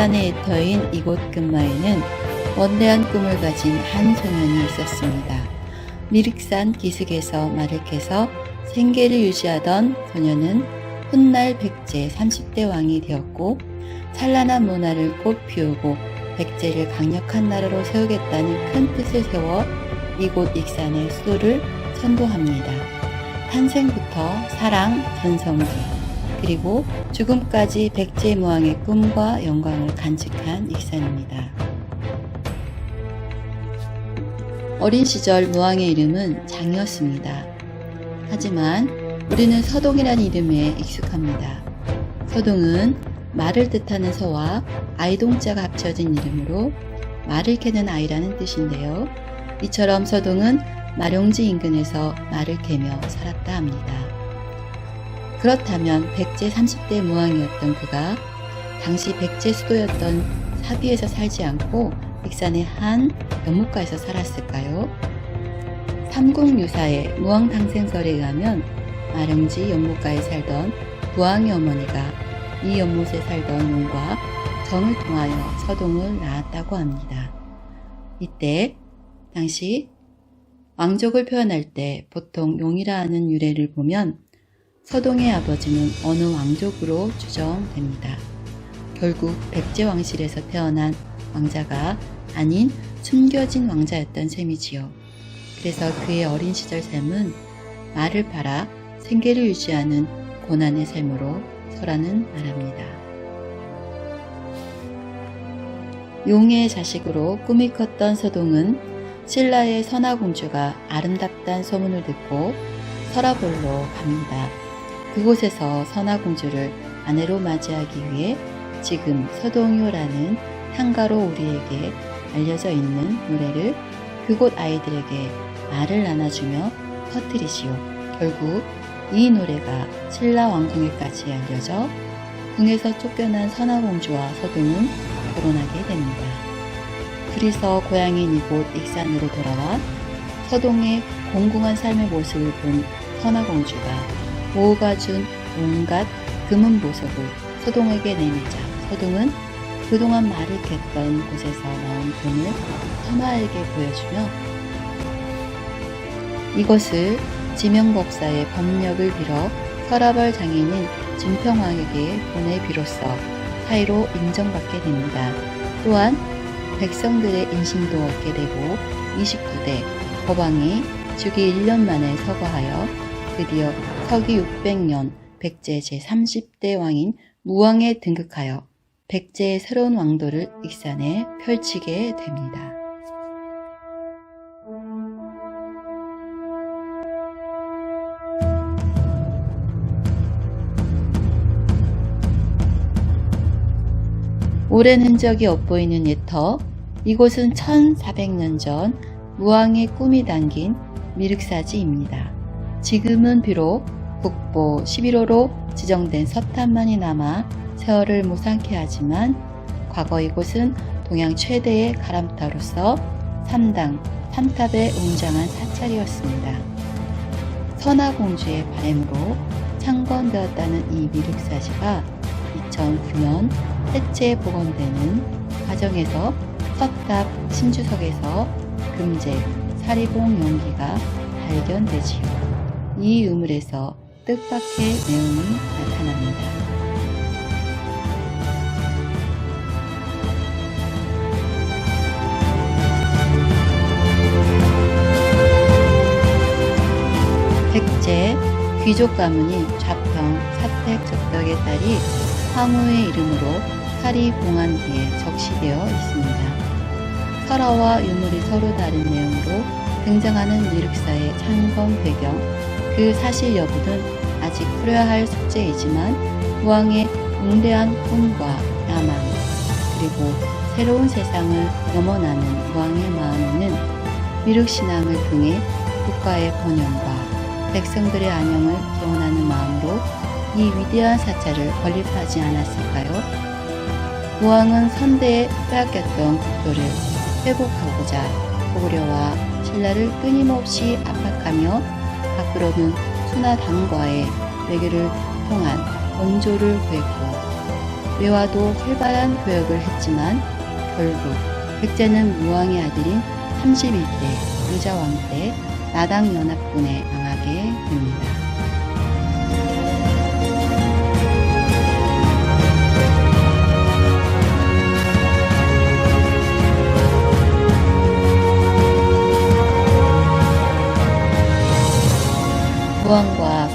익산의 애터인 이곳 근마에는 원대한 꿈을 가진 한 소년이 있었습니다. 미륵산 기슭에서 말을 캐서 생계를 유지하던 소년은 훗날 백제 30대 왕이 되었고 찬란한 문화를 꽃 피우고 백제를 강력한 나라로 세우겠다는 큰 뜻을 세워 이곳 익산의 수도를 선도합니다. 탄생부터 사랑, 전성기, 그리고 죽음까지 백제무왕의 꿈과 영광을 간직한 익산입니다. 어린 시절 무왕의 이름은 장이었습니다. 하지만 우리는 서동이라는 이름에 익숙합니다. 서동은 말을 뜻하는 서와 아이동자가 합쳐진 이름으로 말을 캐는 아이라는 뜻인데요. 이처럼 서동은 마룡지 인근에서 말을 캐며 살았다 합니다. 그렇다면 백제 30대 무왕이었던 그가 당시 백제 수도였던 사비에서 살지 않고 익산의 한 연못가에서 살았을까요? 삼국유사의 무왕탕생설에 의하면 마령지 연못가에 살던 부왕의 어머니가 이 연못에 살던 용과 정을 통하여 서동을 낳았다고 합니다. 이때 당시 왕족을 표현할 때 보통 용이라 하는 유래를 보면 서동의 아버지는 어느 왕족으로 추정됩니다. 결국 백제 왕실에서 태어난 왕자가 아닌 숨겨진 왕자였던 셈이지요. 그래서 그의 어린 시절 삶은 말을 팔아 생계를 유지하는 고난의 삶으로 설하는 말합니다. 용의 자식으로 꿈이 컸던 서동은 신라의 선화공주가 아름답다는 소문을 듣고 설화볼로 갑니다. 그곳에서 선화공주를 아내로 맞이하기 위해 지금 서동요라는 향가로 우리에게 알려져 있는 노래를 그곳 아이들에게 말을 나눠주며 퍼뜨리지요. 결국 이 노래가 신라 왕궁에까지 알려져 궁에서 쫓겨난 선화공주와 서동은 결혼하게 됩니다. 그리서 고향인 이곳 익산으로 돌아와 서동의 공공한 삶의 모습을 본 선화공주가 모우가 준 온갖 금은 보석을 서동에게 내밀자 서동은 그동안 말을 깼던 곳에서 나온 금을 선화에게 보여주며 이것을 지명법사의 법력을 빌어 서라벌 장인인 진평왕에게 보내 비로소 사이로 인정받게 됩니다. 또한 백성들의 인심도 얻게 되고 29대 법왕이 주기 1년 만에 서거하여 드디어 서기 600년 백제 제30대 왕인 무왕에 등극하여 백제의 새로운 왕도를 익산에 펼치게 됩니다. 오랜 흔적이 엿보이는 옛터, 이곳은 1400년 전 무왕의 꿈이 담긴 미륵사지입니다. 지금은 비록 국보 11호로 지정된 서탄만이 남아 세월을 무상케 하지만 과거 이곳은 동양 최대의 가람터로서 3당 3탑에 웅장한 사찰이었습니다. 선화공주의 바램으로 창건되었다는 이 미륵사지가 2009년 해체 복원되는 과정에서 서탑 신주석에서 금제 사리봉 용기가 발견되지요. 이 우물에서 뜻밖의 내용이 나타납니다. 백제 귀족 가문인 좌평 사택 적덕의 딸이 황후의 이름으로 사리 봉안기에 적시되어 있습니다. 설화와 유물이 서로 다른 내용으로 등장하는 미륵사의 창건 배경, 그 사실 여부는 아직 풀어야 할 숙제이지만 무왕의 웅대한 꿈과 야망, 그리고 새로운 세상을 넘어나는 무왕의 마음에는 미륵신앙을 통해 국가의 번영과 백성들의 안녕을 기원하는 마음으로 이 위대한 사찰을 건립하지 않았을까요? 무왕은 선대에 빼앗겼던 국도를 회복하고자 고구려와 신라를 끊임없이 압박하며 밖으로는 수나당과의 외교를 통한 원조를 구했고 외화도 활발한 교역을 했지만 결국 백제는 무왕의 아들인 31대 의자왕 때 나당 연합군에 망하게 됩니다.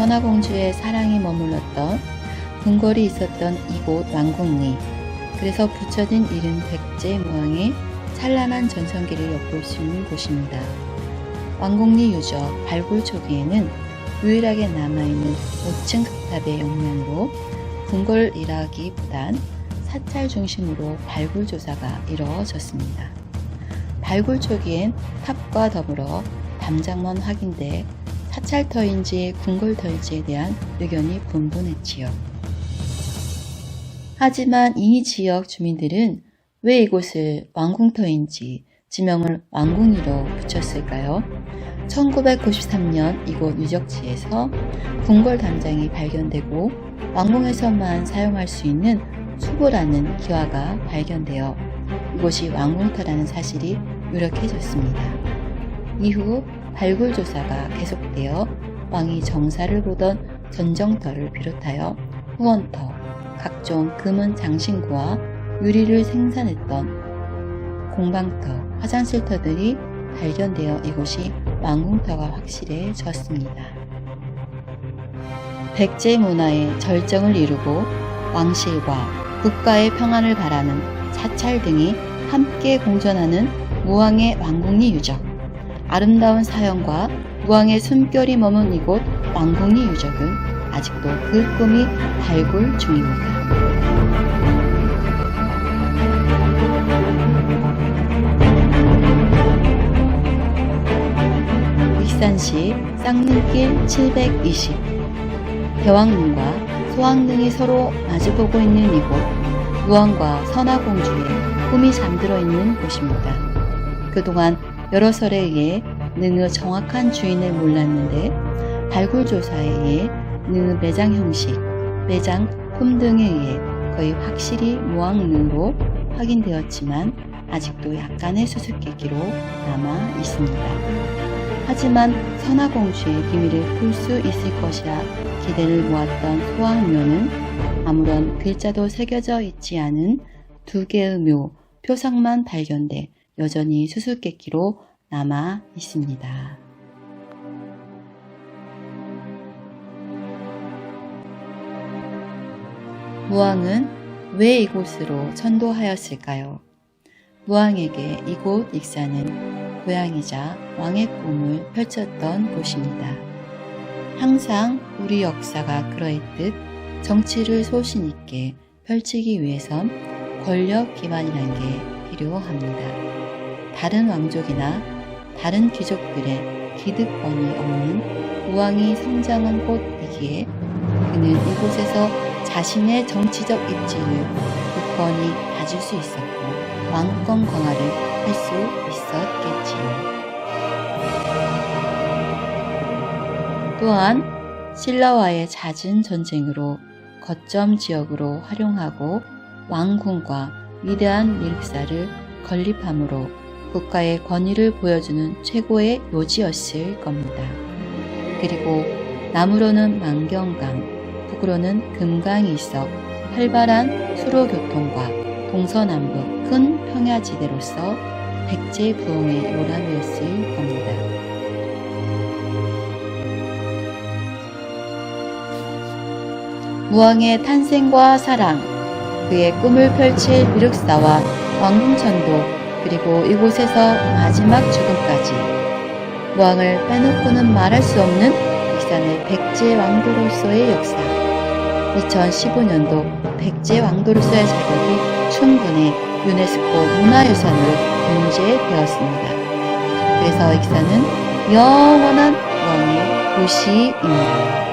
선화공주의 사랑이 머물렀던 궁궐이 있었던 이곳 왕궁리. 그래서 붙여진 이름 백제무왕의 찬란한 전성기를 엿볼 수 있는 곳입니다. 왕궁리 유적 발굴 초기에는 유일하게 남아있는 5층 극탑의 역량으로 궁궐이라기보단 사찰 중심으로 발굴 조사가 이루어졌습니다. 발굴 초기엔 탑과 더불어 담장만 확인돼 사찰터인지 궁궐터인지에 대한 의견이 분분했지요. 하지만 이 지역 주민들은 왜 이곳을 왕궁터인지 지명을 왕궁리로 붙였을까요? 1993년 이곳 유적지에서 궁궐 담장이 발견되고 왕궁에서만 사용할 수 있는 수보라는 기와가 발견되어 이곳이 왕궁터라는 사실이 유력해졌습니다. 이후 발굴 조사가 계속되어 왕이 정사를 보던 전정터를 비롯하여 후원터, 각종 금은 장신구와 유리를 생산했던 공방터, 화장실터들이 발견되어 이곳이 왕궁터가 확실해졌습니다. 백제 문화의 절정을 이루고 왕실과 국가의 평안을 바라는 사찰 등이 함께 공존하는 무왕의 왕궁리 유적. 아름다운 사연과 무왕의 숨결이 머문 이곳 왕궁리 유적은 아직도 그 꿈이 발굴 중입니다. 익산시 쌍릉길 720 대왕릉과 소왕릉이 서로 마주보고 있는 이곳 무왕과 선화공주의 꿈이 잠들어 있는 곳입니다. 그동안 여러 설에 의해 능의 정확한 주인을 몰랐는데 발굴 조사에 의해 능의 매장 형식, 매장 품 등에 의해 거의 확실히 무왕릉으로 확인되었지만 아직도 약간의 수수께끼로 남아 있습니다. 하지만 선화공주의 비밀을 풀 수 있을 것이라 기대를 모았던 소왕묘는 아무런 글자도 새겨져 있지 않은 두 개의 묘, 표상만 발견돼 여전히 수수께끼로 남아 있습니다. 무왕은 왜 이곳으로 천도하였을까요? 무왕에게 이곳 익산은 고향이자 왕의 꿈을 펼쳤던 곳입니다. 항상 우리 역사가 그러했듯 정치를 소신 있게 펼치기 위해선 권력 기반이라는 게 필요합니다. 다른 왕족이나 다른 귀족들의 기득권이 없는 우왕이 성장한 곳이기에 그는 이곳에서 자신의 정치적 입지를 굳건히 가질 수 있었고 왕권 강화를 할 수 있었겠지요. 또한 신라와의 잦은 전쟁으로 거점 지역으로 활용하고 왕궁과 위대한 미륵사를 건립함으로 국가의 권위를 보여주는 최고의 요지였을 겁니다. 그리고 남으로는 만경강, 북으로는 금강이 있어 활발한 수로 교통과 동서남북 큰 평야지대로서 백제 부흥의 요람이었을 겁니다. 무왕의 탄생과 사랑, 그의 꿈을 펼칠 비륵사와 왕궁천도, 그리고 이곳에서 마지막 죽음까지 무왕을 빼놓고는 말할 수 없는 익산의 백제 왕도로서의 역사. 2015년도 백제 왕도로서의 자격이 충분히 유네스코 문화유산으로 등재되었습니다. 그래서 익산은 영원한 왕의 도시입니다.